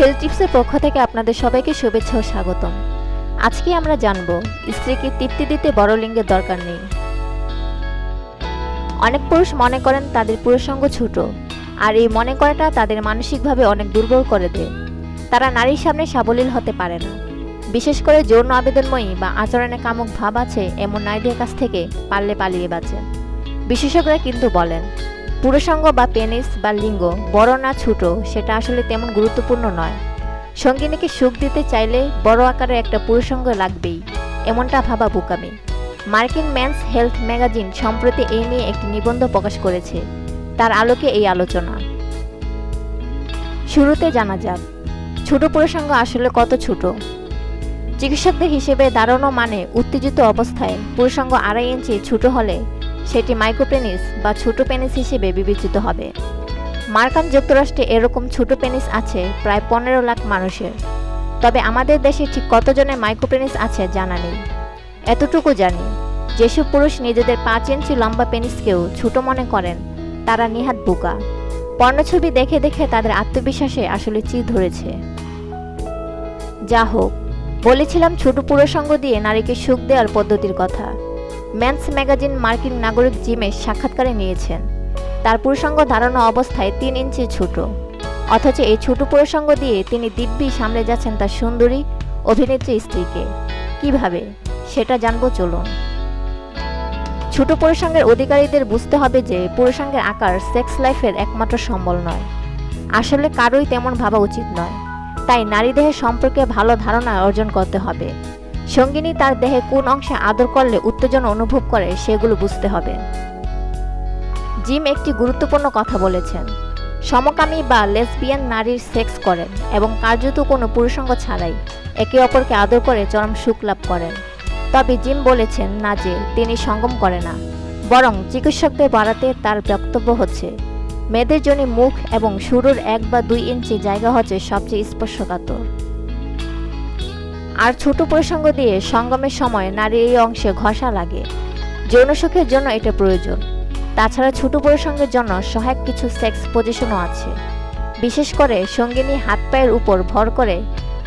Health টিপসের পক্ষ থেকে আপনাদের সবাইকে শুভেচ্ছা ও স্বাগতম। আজকে আমরা জানব, স্ত্রীকে তৃপ্তি দিতে বড় লিঙ্গের দরকার নেই। অনেক পুরুষ মনে করেন তাদের পুরুষঙ্গ ছোট, আর এই মনে করাটা তাদের মানসিকভাবে অনেক দুর্বল করে দেয়। তারা নারীর সামনে সাবলীল হতে পারে না। বিশেষ করে যৌন আবেদনময়ী বা আচরণে কামক ভাব আছে এমন নারীদের কাছ থেকে পারলে পালিয়ে বাঁচেন বিশেষজ্ঞরা কিন্তু বলেন পুরুষাঙ্গ বা পেনিস বা লিঙ্গ, বড় না ছোট, সেটা আসলে তেমন গুরুত্বপূর্ণ নয়। সঙ্গিনীকে সুখ দিতে চাইলে বড় আকারের একটা পুরুষাঙ্গ লাগবেই, এমনটা ভাবা বোকামি। মার্কিন ম্যানস হেলথ ম্যাগাজিন সম্প্রতি এই নিয়ে একটি নিবন্ধ প্রকাশ করেছে। তার আলোকে এই আলোচনা। শুরুতে জানা যাক, ছোট পুরুষাঙ্গ আসলে কত ছোট? চিকিৎসকদের হিসেবে দাঁড়ানো মানে উত্তেজিত অবস্থায় পুরুষাঙ্গ আড়াই ইঞ্চি ছোট হলে সেটি মাইক্রোপেনিস বা ছোট পেনিস হিসেবে বিবেচিত হবে। মার্কান যুক্তরাষ্ট্রে এরকম ছোট পেনিস আছে প্রায় পনেরো লাখ মানুষের। তবে আমাদের দেশে ঠিক কতজনের মাইক্রোপেনিস আছে জানা নেই। এতটুকু জানি, যেসব পুরুষ নিজেদের পাঁচ ইঞ্চি লম্বা পেনিসকেও ছোট মনে করেন, তারা নিহাত বোকা। পর্ণছবি দেখে দেখে তাদের আত্মবিশ্বাসে আসলে চি ধরেছে। যা হোক বলেছিলাম ছোট পুরুষঙ্গ দিয়ে নারীকে সুখ দেওয়ার পদ্ধতির কথা। ম্যান্স ম্যাগাজিন মার্কিন নাগরিক জিমে সাক্ষাৎকারে নিয়েছেন। তার পুরুষাঙ্গ ধারণা অবস্থায় তিন ইঞ্চি ছোট। অথচ এই ছোট পুরুষাঙ্গ দিয়ে তিনি দিব্যি সামলে যাচ্ছেন তার সুন্দরী, অভিনেত্রী স্ত্রীকে। কীভাবে? সেটা জানব, চলুন। ছোট পুরুষাঙ্গের অধিকারীদের বুঝতে হবে যে পুরুষাঙ্গের আকার সেক্স লাইফের একমাত্র সম্বল নয়। আসলে কারোই তেমন ভাবা উচিত নয়। তাই নারী দেহের সম্পর্কে ভালো ধারণা অর্জন করতে হবে। সঙ্গিনী তার দেহে কোন অংশে আদর করলে উত্তেজনা অনুভব করে সেগুলো বুঝতে হবে। জিম একটি গুরুত্বপূর্ণ কথা বলেছেন। সমকামী বা লেসবিয়ান নারীর সেক্স করেন এবং কার্যত কোনো পুরুষঙ্গ ছাড়াই একে অপরকে আদর করে চরম সুখ লাভ করেন। তবে জিম বলেছেন না যে তিনি সঙ্গম করে না, বরং চিকিৎসকদের বাড়াতে তার বক্তব্য হচ্ছে, মেয়েদের জন্য মুখ এবং শুরুর এক বা দুই ইঞ্চি জায়গা হচ্ছে সবচেয়ে স্পর্শকাতর। আর ছোট প্রসঙ্গ দিয়ে সঙ্গমের সময় নারীর এই অংশে ঘষা লাগে। যৌন সুখের জন্য এটা প্রয়োজন। তাছাড়া ছোট প্রসঙ্গের জন্য সহায়ক কিছু সেক্স পজিশনও আছে। বিশেষ করে সঙ্গিনী হাত পায়ের উপর ভর করে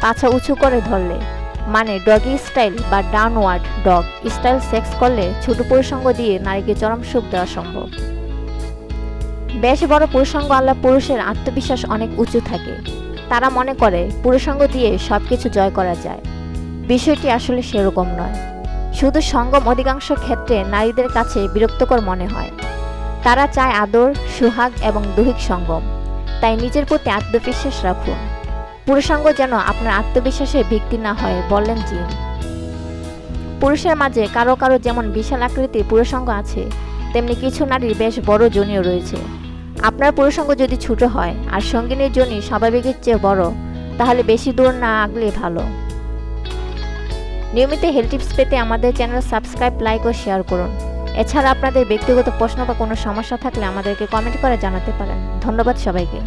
পাছা উঁচু করে ধরলে মানে ডগি স্টাইল বা ডাউনওয়ার্ড ডগ স্টাইল সেক্স করলে ছোট প্রসঙ্গ দিয়ে নারীকে চরম সুখ দেওয়া সম্ভব। বেশ বড় পুরুষাঙ্গ আল্লাহ পুরুষের আত্মবিশ্বাস অনেক উঁচু থাকে। তারা মনে করে পুরুষাঙ্গ দিয়ে সব কিছু জয় করা যায়। বিষয়টি আসলে সেরকম নয়। শুধু সঙ্গম অধিকাংশ ক্ষেত্রে নারীদের কাছে বিরক্তকর মনে হয়। তারা চায় আদর, সুহাগ এবং দৈহিক সঙ্গম। তাই নিজের প্রতি আত্মবিশ্বাস রাখুন। পুরুষাঙ্গ যেন আপনার আত্মবিশ্বাসের ভিত্তি না হয়, বললেন জিন। পুরুষের মাঝে কারও কারও যেমন বিশাল আকৃতির পুরুষাঙ্গ আছে, তেমনি কিছু নারীর বেশ বড় জনিও রয়েছে। আপনার পুরুষাঙ্গ যদি ছোট হয় আর সঙ্গিনীর জনি স্বাভাবিকের চেয়ে বড়, তাহলে বেশি দূর না আগলে ভালো। নিয়মিত হেলথ টিপস পেতে আমাদের চ্যানেল সাবস্ক্রাইব লাইক ও শেয়ার করুন। এছাড়া আপনাদের ব্যক্তিগত প্রশ্ন বা কোনো সমস্যা থাকলে আমাদেরকে কমেন্ট করে জানাতে পারেন। ধন্যবাদ সবাইকে।